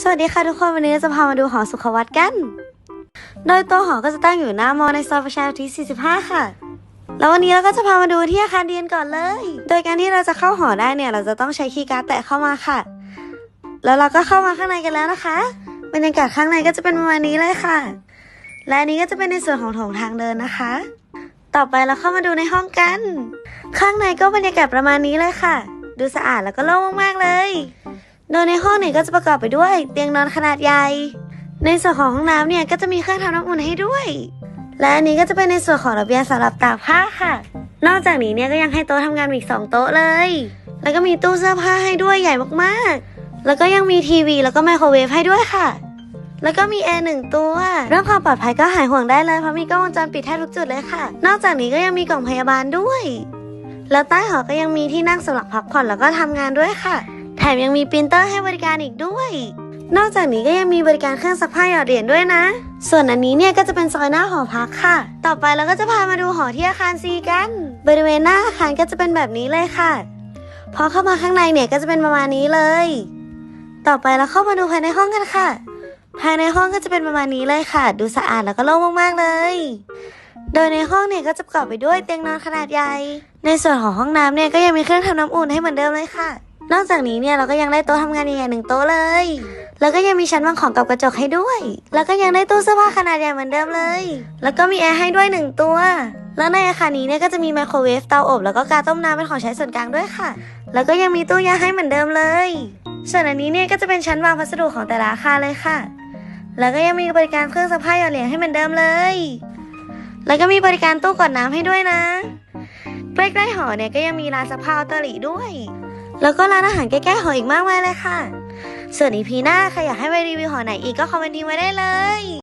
สวัสดีค่ะทุกคนวันนี้เราจะพามาดูหอสุขวัตกัน โดยตัวหอก็จะตั้งอยู่หน้ามอในซอยประชาอุทิศ45 ค่ะ แล้ววันนี้เราก็จะพามาดูที่อาคารเรียนก่อนเลย โดยการที่เราจะเข้าหอได้เนี่ย เราจะต้องใช้คีย์การ์ดแตะเข้ามาค่ะ แล้วเราก็เข้ามาข้างในกันแล้วนะคะ บรรยากาศข้างในก็จะเป็นประมาณนี้เลยค่ะ และนนี้ก็จะเป็นในส่วนของโถงทางเดินนะคะ ต่อไปเราเข้ามาดูในห้องกัน ข้างในก็บรรยากาศประมาณนี้เลยค่ะ ดูสะอาดแล้วก็โล่งมากๆเลย โดยในห้องเนี่ยก็จะประกอบไปด้วยเตียงนอนขนาดใหญ่ ในส่วนของห้องน้ำเนี่ยก็จะมีเครื่องทำน้ำอุ่นให้ด้วย และอันนี้ก็จะเป็นในส่วนของระเบียงสำหรับตากผ้าค่ะ นอกจากนี้เนี่ยก็ยังให้โต๊ะทำงานอีก2โต๊ะเลย แล้วก็มีตู้เสื้อผ้าให้ด้วยใหญ่มากๆ แล้วก็ยังมีทีวีแล้วก็ไมโครเวฟให้ด้วยค่ะ แล้วก็มีแอร์หนึ่งตัวเรื่องความปลอดภัยก็หายห่วงได้เลยเพราะมีกล้องวงจรปิดแทบทุกจุดเลยค่ะ นอกจากนี้ก็ยังมีกล่องพยาบาลด้วย แล้วใต้หอก็ยังมีที่นั่งสำหรับพักผ่อนแล้วก็ทำงานด้วยค่ะ ถมยังมีปรินเตอร์ให้บริการอีกด้วย นอกจากนี้ก็ยังมีบริการเครื่องซักผ้าหยอดเหรียญด้วยนะ ส่วนอันนี้เนี่ยก็จะเป็นซอยหน้าหอพักค่ะ ต่อไปเราก็จะพามาดูหอที่อาคารซีกัน บริเวณหน้าอาคารก็จะเป็นแบบนี้เลยค่ะ พอเข้ามาข้างในเนี่ยก็จะเป็นประมาณนี้เลย ต่อไปเราเข้ามาดูภายในห้องกันค่ะ ภายในห้องก็จะเป็นประมาณนี้เลยค่ะ ดูสะอาดแล้วก็โล่งมากๆเลย โดยในห้องเนี่ยก็จะประกอบไปด้วยเตียงนอนขนาดใหญ่ ในส่วนของห้องน้ำเนี่ยก็ยังมีเครื่องทำน้ำอุ่นให้เหมือนเดิมเลยค่ะ นอกจากนี้เนี่ยเราก็ยังได้โต๊ะทำงานใหญ่ๆหนึ่งโต๊ะเลย แล้วก็ยังมีชั้นวางของกับกระจกให้ด้วย แล้วก็ยังได้ตู้เสื้อผ้าขนาดใหญ่เหมือนเดิมเลย แล้วก็มีแอร์ให้ด้วยหนึ่งตัว แล้วในอาคารนี้เนี่ยก็จะมีไมโครเวฟเตาอบแล้วก็กาต้มน้ำเป็นของใช้ส่วนกลางด้วยค่ะ แล้วก็ยังมีตู้ยาให้เหมือนเดิมเลย ส่วนอันนี้เนี่ยก็จะเป็นชั้นวางพัสดุของแต่ละอาคารเลยค่ะ แล้วก็ยังมีบริการเครื่องซักผ้าหยอดเหรียญให้เหมือนเดิมเลย แล้วก็มีบริการตู้กดน้ำให้ด้วยนะ ใกล้ๆหอเนี่ยก็ยังมีร้านซักผ้าออโตริด้วย แล้วก็ร้านอาหารใกล้ๆหออีกมากมายเลยค่ะ ส่วนอีพีหน้าใครอยากให้ไปรีวิวหอไหนอีกก็คอมเมนต์ทิ้งไว้ได้เลย